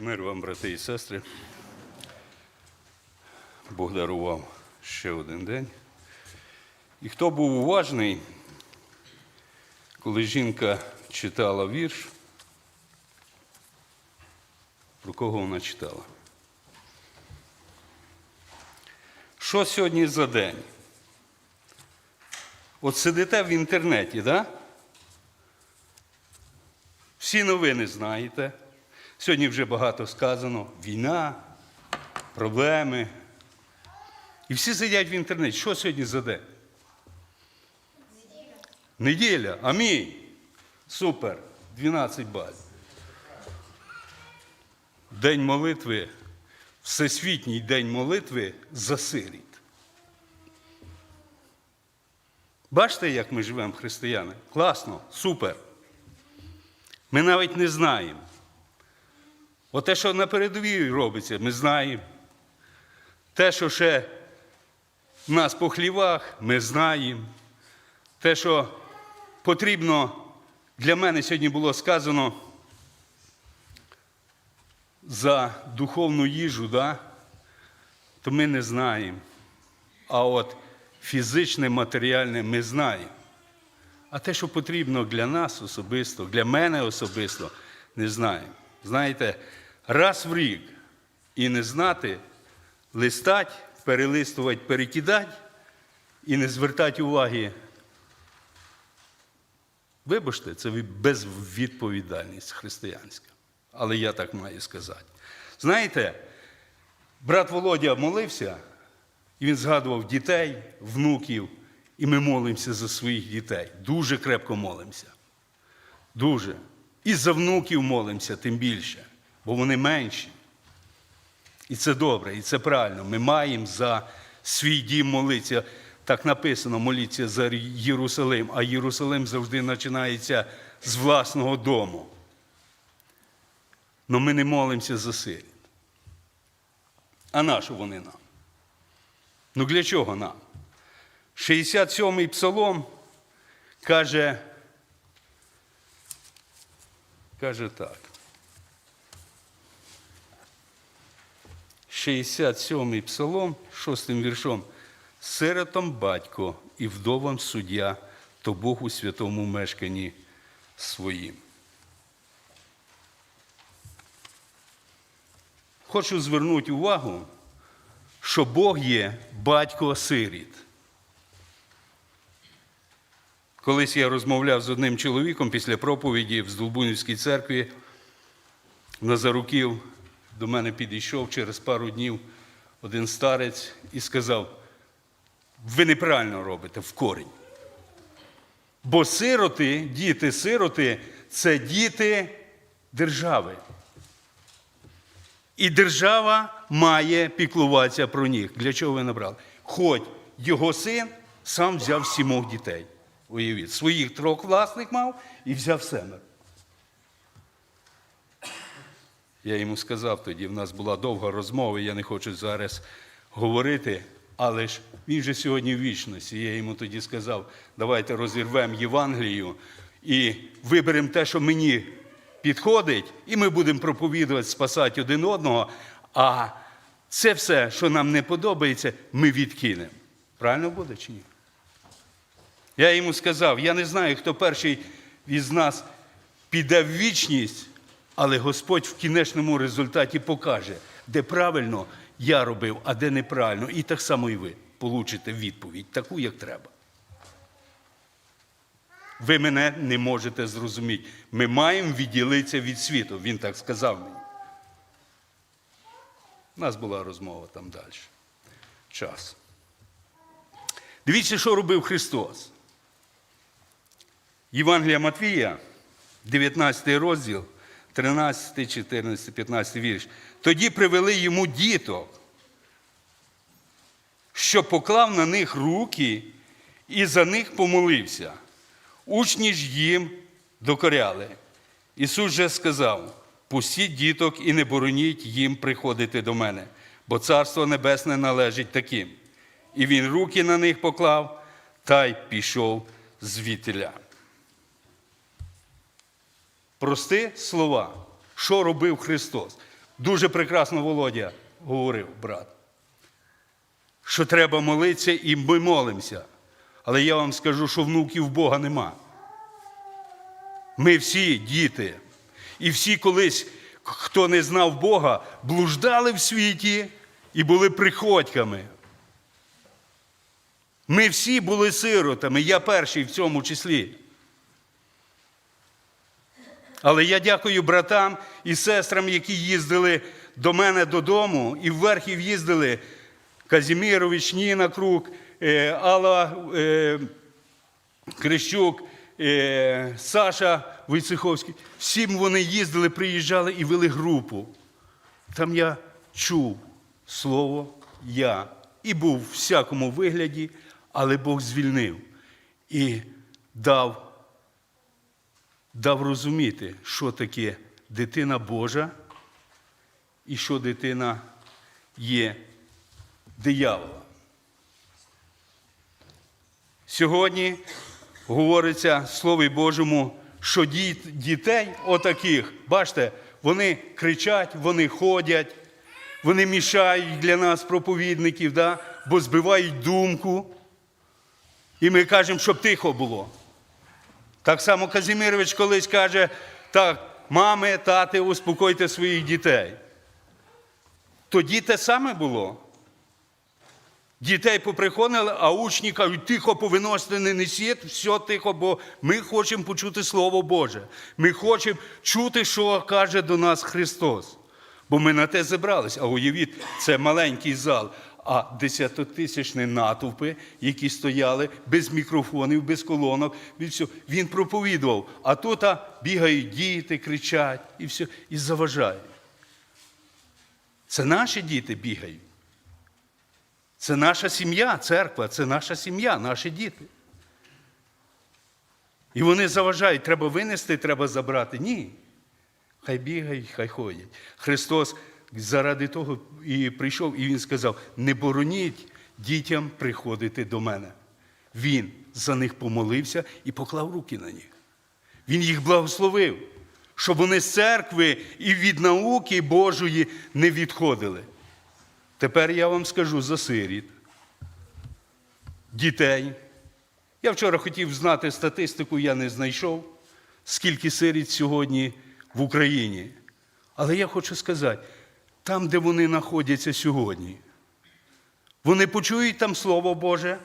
Мир вам, брати і сестри. Бог дарував ще один день. І хто був уважний, коли жінка читала вірш, про кого вона читала? Що сьогодні за день? От сидите в інтернеті, да? Всі новини знаєте. Сьогодні вже багато сказано. Війна, проблеми. І всі сидять в інтернеті. Що сьогодні за день? Неділя. Амінь. Супер. 12 балів. День молитви, Всесвітній день молитви за сиріт. Бачите, як ми живемо, християни? Класно, супер. Ми навіть не знаємо. От те, що на передовій робиться, ми знаємо. Те, що ще в нас по хлівах, ми знаємо. Те, що потрібно для мене сьогодні було сказано за духовну їжу, да? то ми не знаємо. А от фізичне, матеріальне ми знаємо. А те, що потрібно для нас особисто, для мене особисто, не знаємо. Знаєте, раз в рік і не знати, листать, перелистувати, перекидати і не звертати уваги. Вибачте, це безвідповідальність християнська. Але я так маю сказати. Знаєте, брат Володя молився, і він згадував дітей, внуків, і ми молимося за своїх дітей. Дуже крепко молимося. Дуже. І за внуків молимося тим більше, бо вони менші. І це добре, і це правильно. Ми маємо за свій дім молитися. Так написано, моліться за Єрусалим, а Єрусалим завжди починається з власного дому. Но ми не молимося за сиріт. А на що вони нам? Ну для чого нам? 67-й псалом каже, каже так. 67-й псалом, 6 віршом. Сиротом батько і вдовам суддя, то Бог у святому мешканні своїм. Хочу звернути увагу, що Бог є батько сиріт. Колись я розмовляв з одним чоловіком після проповіді в Здолбунівській церкві Назаруків до мене підійшов через пару днів один старець і сказав: ви неправильно робите в корінь. Бо сироти, діти-сироти це діти держави. І держава має піклуватися про них. Для чого ви набрали? Хоч його син сам взяв сімох дітей. Уявіть, своїх трьох власних мав і взяв семеро. Я йому сказав тоді, в нас була довга розмова, я не хочу зараз говорити, але ж він же сьогодні в вічності. Я йому тоді сказав, давайте розірвемо Євангелію і виберемо те, що мені підходить, і ми будемо проповідувати, спасати один одного. А це все, що нам не подобається, ми відкинемо. Правильно буде чи ні? Я йому сказав, я не знаю, хто перший із нас піде в вічність, але Господь в кінечному результаті покаже, де правильно я робив, а де неправильно. І так само і ви получите відповідь, таку, як треба. Ви мене не можете зрозуміти. Ми маємо відділитися від світу. Він так сказав мені. У нас була розмова там далі. Час. Дивіться, що робив Христос. Євангелія Матвія, 19 розділ, 13, 14, 15 вірш. Тоді привели йому діток, що поклав на них руки і за них помолився. Учні ж їм докоряли. Ісус же сказав: пустіть діток і не бороніть їм приходити до мене, бо Царство Небесне належить таким. І він руки на них поклав та й пішов звітиля. Прости слова, що робив Христос. Дуже прекрасно Володя говорив, брат, що треба молитися, і ми молимося. Але я вам скажу, що внуків Бога нема. Ми всі діти. І всі колись, хто не знав Бога, блуждали в світі і були приходьками. Ми всі були сиротами, я перший в цьому числі. Але я дякую братам і сестрам, які їздили до мене додому, і в Верхів їздили Казімірович, Ніна Крук, е, Алла е, Крещук, е, Саша Войцеховський. Всім вони їздили, приїжджали і вели групу. Там я чув слово я і був в всякому вигляді, але Бог звільнив і дав дав розуміти, що таке дитина Божа і що дитина є диявола. Сьогодні говориться в Слові Божому, що дітей отаких, бачите, вони кричать, вони ходять, вони мішають для нас, проповідників, да? бо збивають думку. І ми кажемо, щоб тихо було. Так само Казімирович колись каже: так, мами, тати, успокойте своїх дітей. Тоді те саме було. Дітей поприходили, а учні кажуть, тихо повиносити, не несіть, все тихо, бо ми хочемо почути Слово Боже. Ми хочемо чути, що каже до нас Христос. Бо ми на те зібрались. А уявіть, це маленький зал, а десятитисячні натовпи, які стояли без мікрофонів, без колонок. Він проповідував. А тут бігають діти, кричать і все, і заважають. Це наші діти бігають. Це наша сім'я, церква, це наша сім'я, наші діти. І вони заважають, треба винести, треба забрати. Ні. Хай бігають, хай ходять. Христос заради того і прийшов, і Він сказав: не бороніть дітям приходити до мене. Він за них помолився і поклав руки на них. Він їх благословив, щоб вони з церкви і від науки Божої не відходили. Тепер я вам скажу за сиріт, дітей. Я вчора хотів знати статистику, я не знайшов, скільки сиріт сьогодні в Україні. Але я хочу сказати, там, де вони знаходяться сьогодні, вони почують там Слово Боже,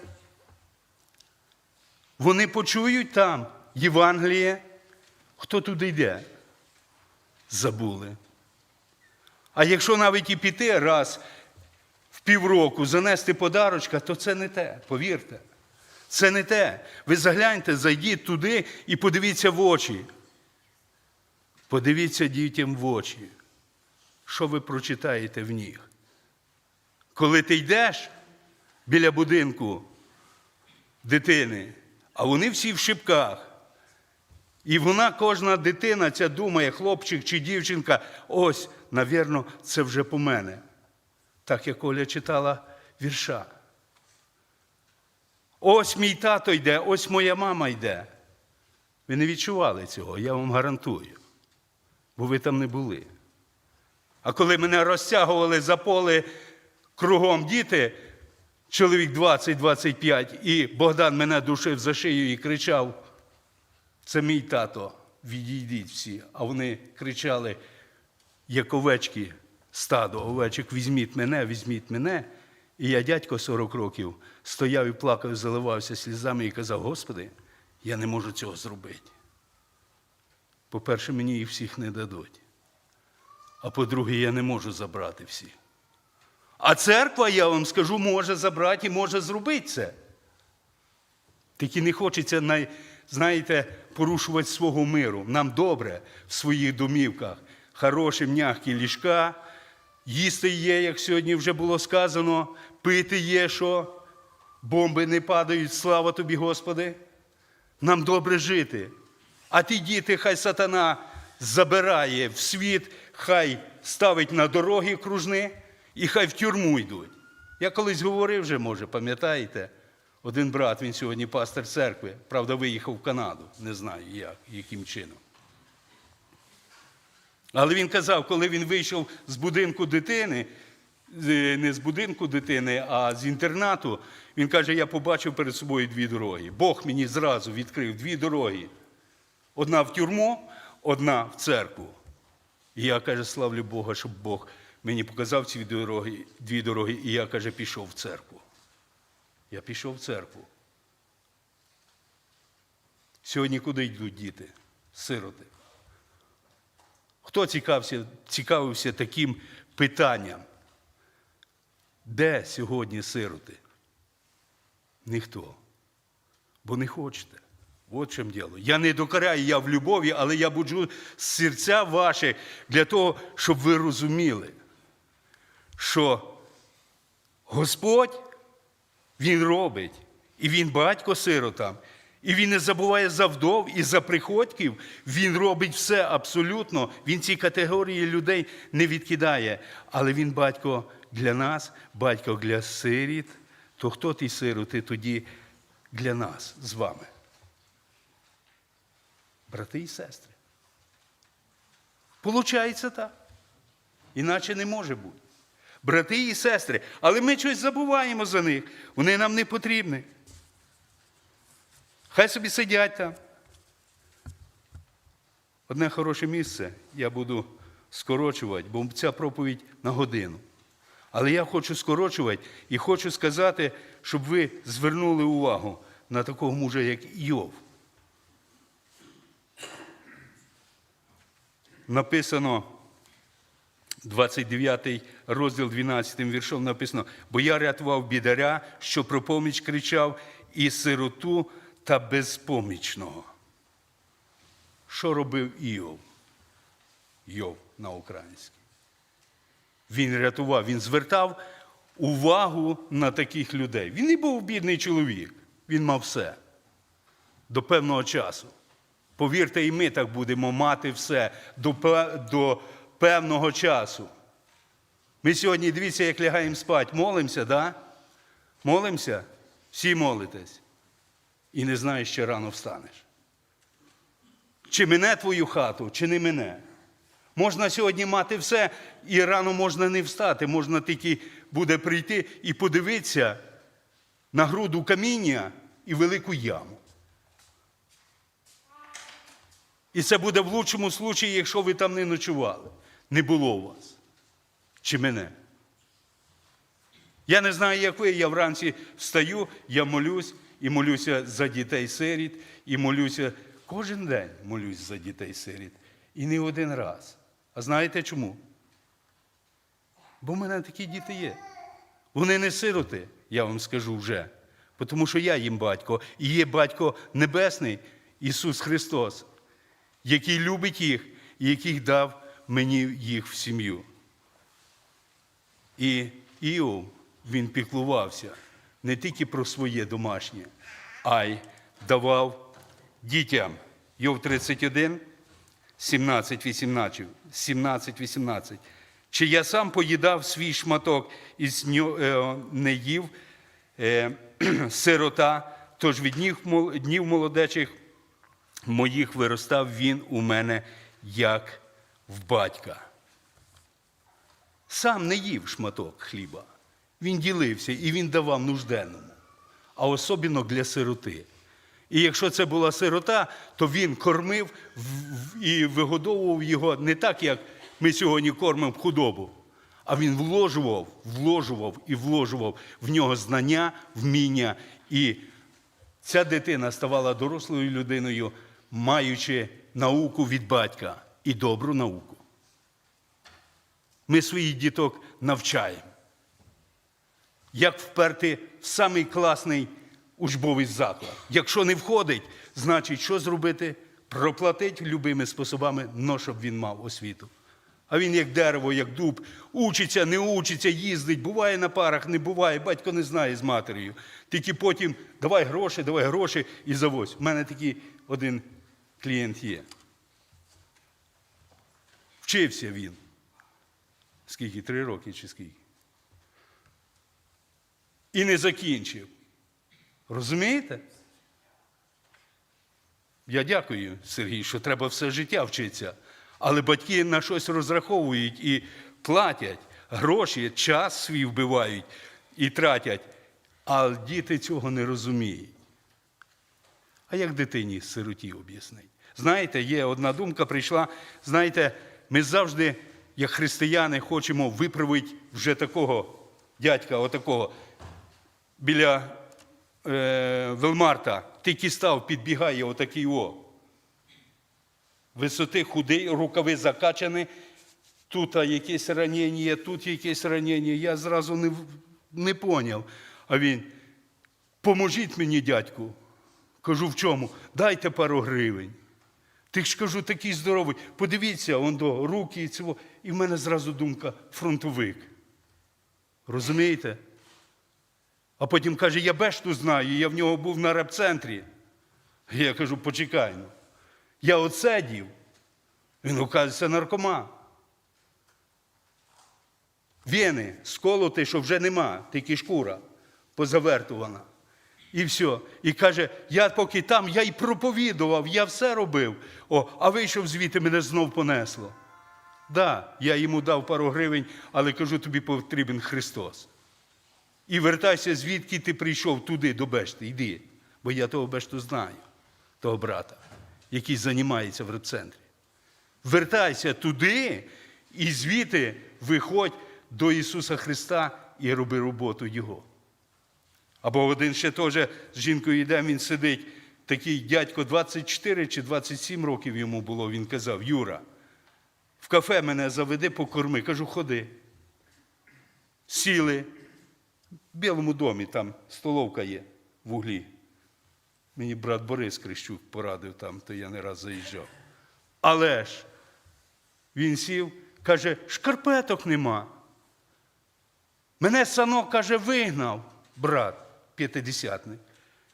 вони почують там Євангеліє. Хто туди йде? Забули. А якщо навіть і піти раз в півроку занести подарочка, то це не те, повірте. Це не те. Ви загляньте, зайдіть туди і подивіться в очі. Подивіться дітям в очі. Що ви прочитаєте в них? Коли ти йдеш біля будинку дитини, а вони всі в шипках. І вона, кожна дитина, ця думає, хлопчик чи дівчинка, ось, навірно, це вже по мене. Так як Оля читала вірша. Ось мій тато йде, ось моя мама йде. Ви не відчували цього, я вам гарантую, бо ви там не були. А коли мене розтягували за поле кругом діти, чоловік 20-25, і Богдан мене душив за шию і кричав: це мій тато, відійдіть всі. А вони кричали, як овечки, стадо овечок, візьміть мене, візьміть мене. І я, дядько 40 років, стояв і плакав, заливався слізами і казав: Господи, я не можу цього зробити. По-перше, мені їх всіх не дадуть. А по-друге, я не можу забрати всіх. А церква, я вам скажу, може забрати і може зробити це. Тільки не хочеться, знаєте, порушувати свого миру. Нам добре в своїх домівках. Хороші, м'які ліжка, їсти є, як сьогодні вже було сказано, пити є, що бомби не падають, слава тобі, Господи. Нам добре жити. А ті діти, хай сатана забирає в світ, хай ставить на дороги кружни і хай в тюрму йдуть. Я колись говорив вже, може, пам'ятаєте, один брат, він сьогодні пастор церкви, правда, виїхав в Канаду, не знаю як, яким чином. Але він казав, коли він вийшов з будинку дитини, не з будинку дитини, а з інтернату, він каже: я побачив перед собою дві дороги. Бог мені зразу відкрив дві дороги. Одна в тюрму, одна в церкву. І я каже, славлю Бога, щоб Бог мені показав ці дороги, дві дороги, і я каже, пішов в церкву. Я пішов в церкву. Сьогодні куди йдуть діти? Сироти. Хто цікавився, цікавився таким питанням? Де сьогодні сироти? Ніхто. Бо не хочете. От чим діло. Я не докоряю, я в любові, але я буджу серця ваші для того, щоб ви розуміли, що Господь Він робить, і Він батько сиротам, і Він не забуває за вдов і за приходьків. Він робить все абсолютно. Він ці категорії людей не відкидає. Але він батько для нас, батько для сиріт. То хто ті сироти тоді для нас з вами? Брати і сестри. Получається так. Іначе не може бути. Брати і сестри, але ми щось забуваємо за них. Вони нам не потрібні. Хай собі сидять там. Одне хороше місце я буду скорочувати, бо ця проповідь на годину. Але я хочу скорочувати і хочу сказати, щоб ви звернули увагу на такого мужа, як Йов. Написано 29 розділ 12 віршом написано, бо я рятував бідаря, що про поміч кричав, і сироту та безпомічного. Що робив Іов? Йов на українській. Він рятував, він звертав увагу на таких людей. Він не був бідний чоловік, він мав все до певного часу. Повірте, і ми так будемо мати все до, до певного часу. Ми сьогодні, дивіться, як лягаємо спати, молимося, да? Молимося? Всі молитесь. І не знаєш, що рано встанеш. Чи мене твою хату, чи не мене. Можна сьогодні мати все, і рано можна не встати. Можна тільки буде прийти і подивитися на груду каміння і велику яму. І це буде в лучшому случаї, якщо ви там не ночували. Не було у вас. Чи мене. Я не знаю, як ви, я вранці встаю, я молюсь і молюся за дітей сиріт, і молюся кожен день молюсь за дітей сиріт. І не один раз. А знаєте чому? Бо в мене такі діти є. Вони не сироти, я вам скажу вже. Тому що я їм батько, і є батько Небесний, Ісус Христос, який любить їх і який дав мені їх в сім'ю. І Іов, він піклувався не тільки про своє домашнє, а й давав дітям. Йов 31, 17, 18, 17, 18. Чи я сам поїдав свій шматок і е, не їв е, сирота, тож від днів молодечих моїх виростав він у мене як в батька. Сам не їв шматок хліба. Він ділився і він давав нужденному, а особливо для сироти. І якщо це була сирота, то він кормив і вигодовував його не так, як ми сьогодні кормимо худобу, а він вложував, вложував і вложував в нього знання, вміння. І ця дитина ставала дорослою людиною, маючи науку від батька і добру науку. Ми своїх діток навчаємо. Як вперти в самий класний учбовий заклад. Якщо не входить, значить, що зробити? Проплатить любими способами, но щоб він мав освіту. А він як дерево, як дуб, учиться, не учиться, їздить, буває на парах, не буває, батько не знає з матерію. Тільки потім давай гроші, давай гроші і завозь. У мене такий один клієнт є. Вчився він. Скільки? Три роки чи скільки? І не закінчив. Розумієте? Я дякую, Сергій, що треба все життя вчитися. Але батьки на щось розраховують і платять гроші, час свій вбивають і тратять. А діти цього не розуміють. А як дитині сироті об'яснить? Знаєте, є одна думка прийшла. Знаєте, ми завжди, як християни, хочемо виправити вже такого дядька, отакого, біля е, Велмарта. Тільки став, підбігає отакий о. Висоти худий, рукави закачані, тут якесь ранення, тут якесь ранення. Я зразу не, не поняв. А він, поможіть мені, дядьку. Кажу, в чому? Дайте пару гривень. Ти ж кажу, такий здоровий. Подивіться, он до руки і цього. І в мене зразу думка фронтовик. Розумієте? А потім каже, я бешту знаю, я в нього був на репцентрі. Я кажу, почекай. Ну. Я оце дів. Він оказується наркоман. Вени сколоти, що вже нема, тільки шкура позавертувана. І все. І каже, я поки там, я й проповідував, я все робив. О, а вийшов звідти, мене знов понесло. Да, я йому дав пару гривень, але кажу, тобі потрібен Христос. І вертайся, звідки ти прийшов туди, до Бешти, йди. Бо я того Бешту знаю, того брата, який займається в репцентрі. Вертайся туди і звідти виходь до Ісуса Христа і роби роботу Його. Або один ще теж з жінкою йде, він сидить, такий дядько 24 чи 27 років йому було, він казав, Юра, в кафе мене заведи покорми. Кажу, ходи. Сіли. В Білому домі там столовка є в углі. Мені брат Борис Крищук порадив там, то я не раз заїжджав. Але ж він сів, каже, шкарпеток нема. Мене санок, каже, вигнав, брат п'ятидесятник.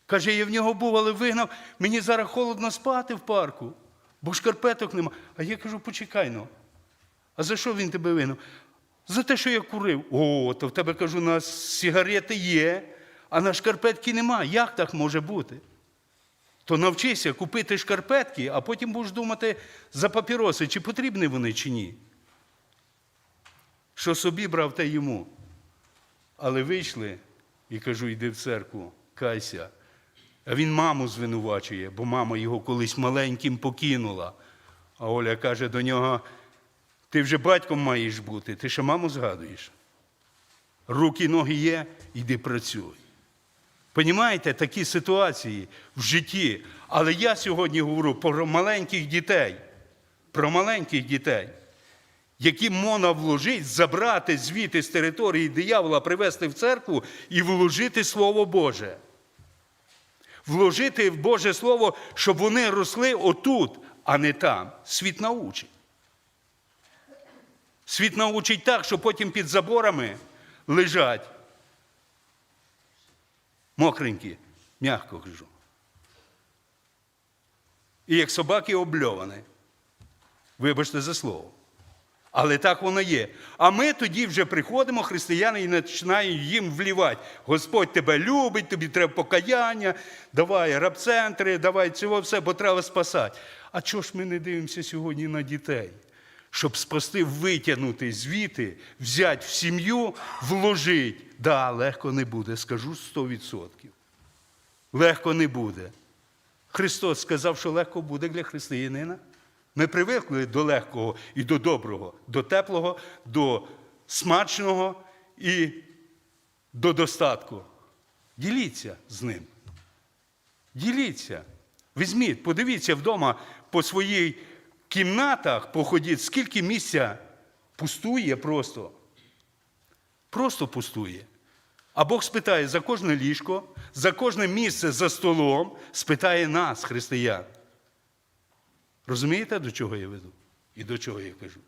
Каже, я в нього був, але вигнав, мені зараз холодно спати в парку, бо шкарпеток нема. А я кажу, почекай ну. А за що він тебе вигнав? За те, що я курив. О, то в тебе кажу, на сигарети є, а на шкарпетки нема. Як так може бути? То навчися купити шкарпетки, а потім будеш думати за папіроси, чи потрібні вони, чи ні. Що собі брав, те йому. Але вийшли і кажу, йди в церкву, кайся. А він маму звинувачує, бо мама його колись маленьким покинула. А Оля каже до нього: ти вже батьком маєш бути, ти ще маму згадуєш. Руки, ноги є, йди працюй. Понімаєте, такі ситуації в житті. Але я сьогодні говорю про маленьких дітей, про маленьких дітей, які можна вложити, забрати звідти з території диявола, привезти в церкву і вложити Слово Боже. Вложити в Боже Слово, щоб вони росли отут, а не там. Світ научить. Світ научить так, що потім під заборами лежать мокренькі, м'яко кажу. І як собаки обльовані. Вибачте за слово. Але так воно є. А ми тоді вже приходимо, християни, і починаємо їм влівати. Господь тебе любить, тобі треба покаяння, давай рабцентри, давай цього все, бо треба спасати. А чого ж ми не дивимося сьогодні на дітей? Щоб спасти, витягнути звідти, взяти в сім'ю, вложити. Да, легко не буде, скажу 100%. Легко не буде. Христос сказав, що легко буде для християнина. Ми привикли до легкого і до доброго, до теплого, до смачного і до достатку. Діліться з ним. Діліться. Візьміть, подивіться вдома по своїй кімнатах, походіть, скільки місця пустує просто. Просто пустує. А Бог спитає за кожне ліжко, за кожне місце за столом, спитає нас, християн. Розумієте, до чого я веду? І до чого я кажу?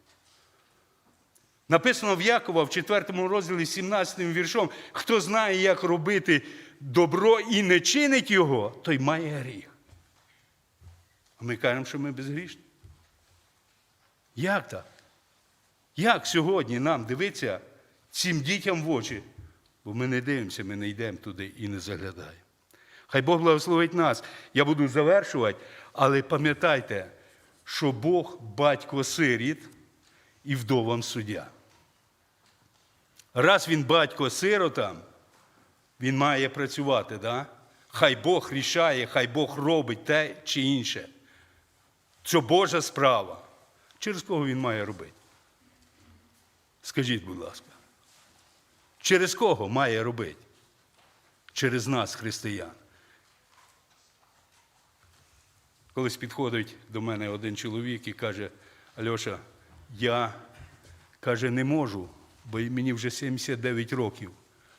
Написано в Якова в 4 розділі 17 віршом, хто знає, як робити добро і не чинить його, той має гріх. А ми кажемо, що ми безгрішні. Як так? Як сьогодні нам дивитися цим дітям в очі? Бо ми не дивимося, ми не йдемо туди і не заглядаємо. Хай Бог благословить нас. Я буду завершувати, але пам'ятайте, що Бог батько сиріт і вдовам суддя. Раз він батько сиротам, він має працювати, да? хай Бог рішає, хай Бог робить те чи інше. Це Божа справа. Через кого він має робити? Скажіть, будь ласка. Через кого має робити? Через нас, християн. Колись підходить до мене один чоловік і каже: Альоша, я каже, не можу, бо мені вже 79 років.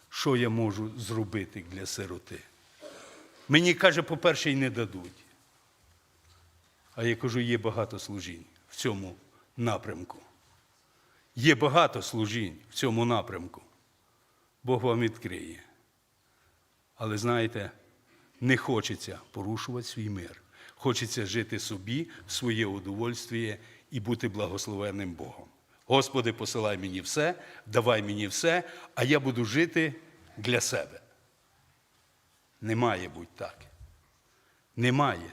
Що я можу зробити для сироти? Мені каже, по-перше, й не дадуть. А я кажу, є багато служінь в цьому напрямку. Є багато служінь в цьому напрямку. Бог вам відкриє. Але знаєте, не хочеться порушувати свій мир. Хочеться жити собі в своє удовольствіє і бути благословенним Богом. Господи, посилай мені все, давай мені все, а я буду жити для себе. Не має бути так. Немає.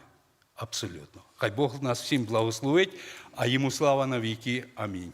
Абсолютно. Хай Бог нас всім благословить, а йому слава на віки. Амінь.